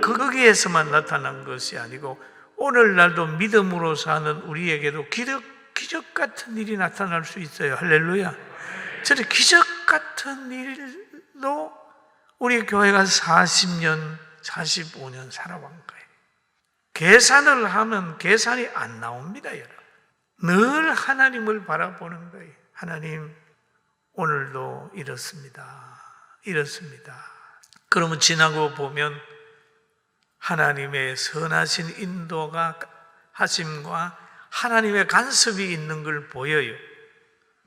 거기에서만 나타난 것이 아니고 오늘날도 믿음으로 사는 우리에게도 기적, 기적 같은 일이 나타날 수 있어요. 할렐루야. 저는 기적 같은 일로 우리 교회가 40년, 45년 살아온 거예요. 계산을 하면 계산이 안 나옵니다, 여러분. 늘 하나님을 바라보는 거예요. 하나님, 오늘도 이렇습니다. 이렇습니다. 그러면 지나고 보면 하나님의 선하신 인도가 하심과 하나님의 간섭이 있는 걸 보여요.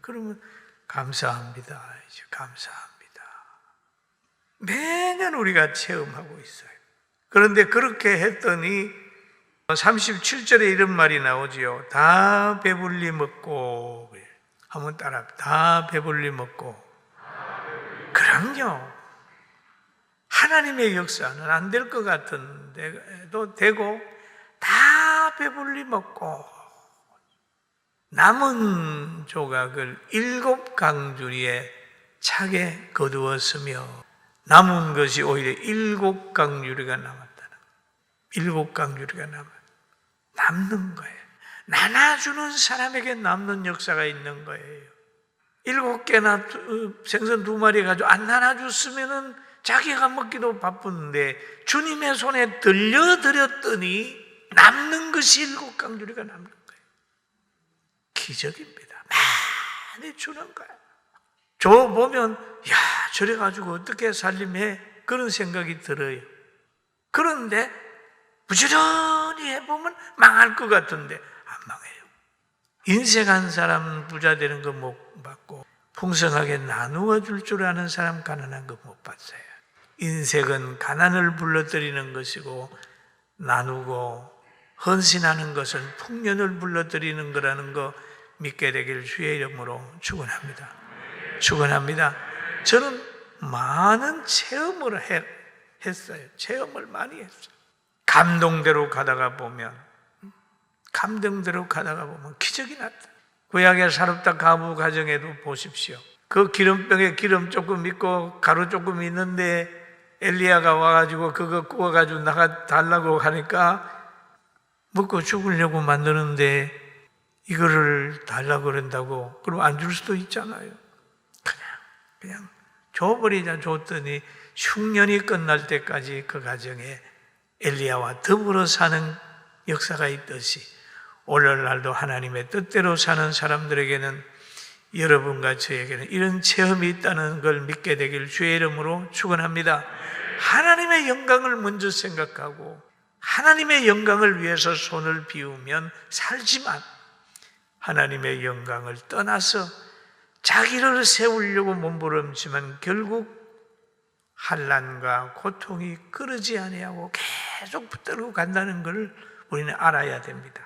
그러면 감사합니다. 이제 감사합니다. 매년 우리가 체험하고 있어요. 그런데 그렇게 했더니 37절에 이런 말이 나오지요. 다 배불리 먹고 한번 따라 다 배불리 먹고 그럼요. 하나님의 역사는 안 될 것 같은데도 되고 다 배불리 먹고 남은 조각을 일곱 강주리에 차게 거두었으며 남은 것이 오히려 일곱 강주리가 남았다는 일곱 강주리가 남았 남는 거예요. 나눠주는 사람에게 남는 역사가 있는 거예요. 일곱 개나 생선 두 마리 가지고 안 나눠줬으면은 자기가 먹기도 바쁜데 주님의 손에 들려드렸더니 남는 것이 일곱 강주리가 남는 거예요. 기적입니다. 많이 주는 거예요. 저 보면 야 저래 가지고 어떻게 살림해 그런 생각이 들어요. 그런데 부지런히 해보면 망할 것 같은데 안 망해요. 인생 한 사람 부자 되는 거 못 받고 풍성하게 나누어 줄 줄 아는 사람 가난한 거 못 봤어요. 인생은 가난을 불러들이는 것이고 나누고 헌신하는 것은 풍년을 불러들이는 거라는 거 믿게 되길 주의 이름으로 축원합니다. 축원합니다. 저는 많은 체험을 해, 했어요. 체험을 많이 했어요. 감동대로 가다가 보면 감동대로 가다가 보면 기적이 났다. 구약의 사렙다 가부 가정에도 보십시오. 그 기름병에 기름 조금 있고 가루 조금 있는데 엘리야가 와가지고 그거 구워가지고 나가 달라고 하니까 먹고 죽으려고 만드는데 이거를 달라고 그런다고 그럼 안 줄 수도 있잖아요. 그냥 그냥 줘버리자 줬더니 흉년이 끝날 때까지 그 가정에 엘리야와 더불어 사는 역사가 있듯이 오늘날도 하나님의 뜻대로 사는 사람들에게는 여러분과 저에게는 이런 체험이 있다는 걸 믿게 되길 주의 이름으로 축원합니다. 하나님의 영광을 먼저 생각하고 하나님의 영광을 위해서 손을 비우면 살지만 하나님의 영광을 떠나서 자기를 세우려고 몸부림치면 결국 한란과 고통이 끊이지 아니하고 계속 붙들고 간다는 것을 우리는 알아야 됩니다.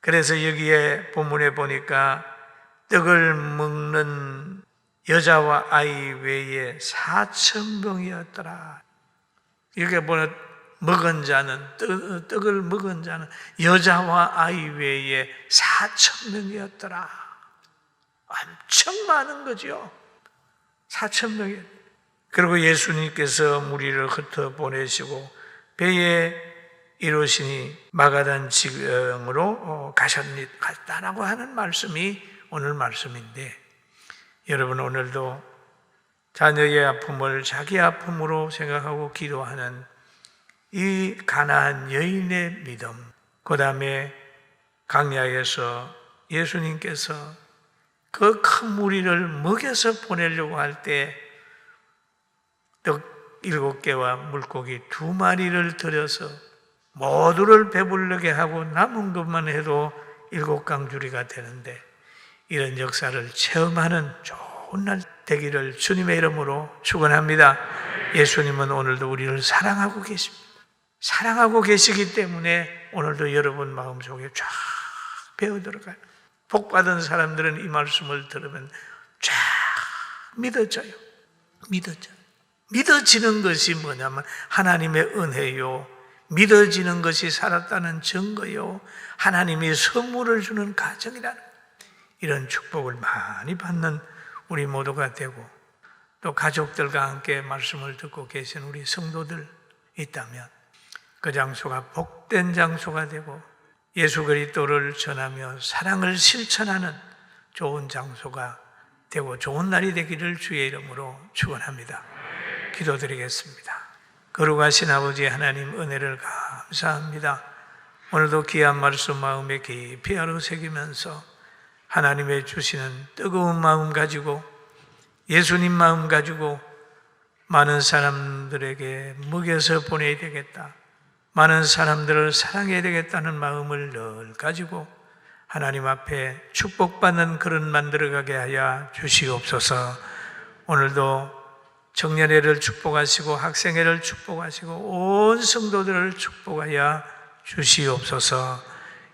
그래서 여기에 본문에 보니까 떡을 먹는 여자와 아이 외에 사천 명이었더라. 이렇게 보면 먹은 자는 떡, 을 먹은 자는 여자와 아이 외에 사천 명이었더라. 엄청 많은 거죠. 사천 명이. 그리고 예수님께서 무리를 흩어 보내시고 배에 이루시니 마가단 지경으로 가셨다라고 하는 말씀이 오늘 말씀인데 여러분 오늘도 자녀의 아픔을 자기 아픔으로 생각하고 기도하는 이 가나안 여인의 믿음 그 다음에 강야에서 예수님께서 그 큰 무리를 먹여서 보내려고 할 때 떡 일곱 개와 물고기 두 마리를 들여서 모두를 배불르게 하고 남은 것만 해도 일곱 강주리가 되는데 이런 역사를 체험하는 좋은 날 되기를 주님의 이름으로 축원합니다. 예수님은 오늘도 우리를 사랑하고 계십니다. 사랑하고 계시기 때문에 오늘도 여러분 마음속에 쫙 배어 들어가요. 복 받은 사람들은 이 말씀을 들으면 쫙 믿어져요. 믿어져요. 믿어지는 것이 뭐냐면 하나님의 은혜요. 믿어지는 것이 살았다는 증거요. 하나님이 선물을 주는 가정이라는 이런 축복을 많이 받는 우리 모두가 되고 또 가족들과 함께 말씀을 듣고 계신 우리 성도들 있다면 그 장소가 복된 장소가 되고 예수 그리스도를 전하며 사랑을 실천하는 좋은 장소가 되고 좋은 날이 되기를 주의 이름으로 축원합니다. 기도드리겠습니다. 거룩하신 아버지 하나님 은혜를 감사합니다. 오늘도 귀한 말씀 마음에 깊이 하루 새기면서 하나님의 주시는 뜨거운 마음 가지고 예수님 마음 가지고 많은 사람들에게 먹여서 보내야 되겠다. 많은 사람들을 사랑해야 되겠다는 마음을 늘 가지고 하나님 앞에 축복받는 그런 만들어가게 하여 주시옵소서. 오늘도 청년회를 축복하시고 학생회를 축복하시고 온 성도들을 축복하여 주시옵소서.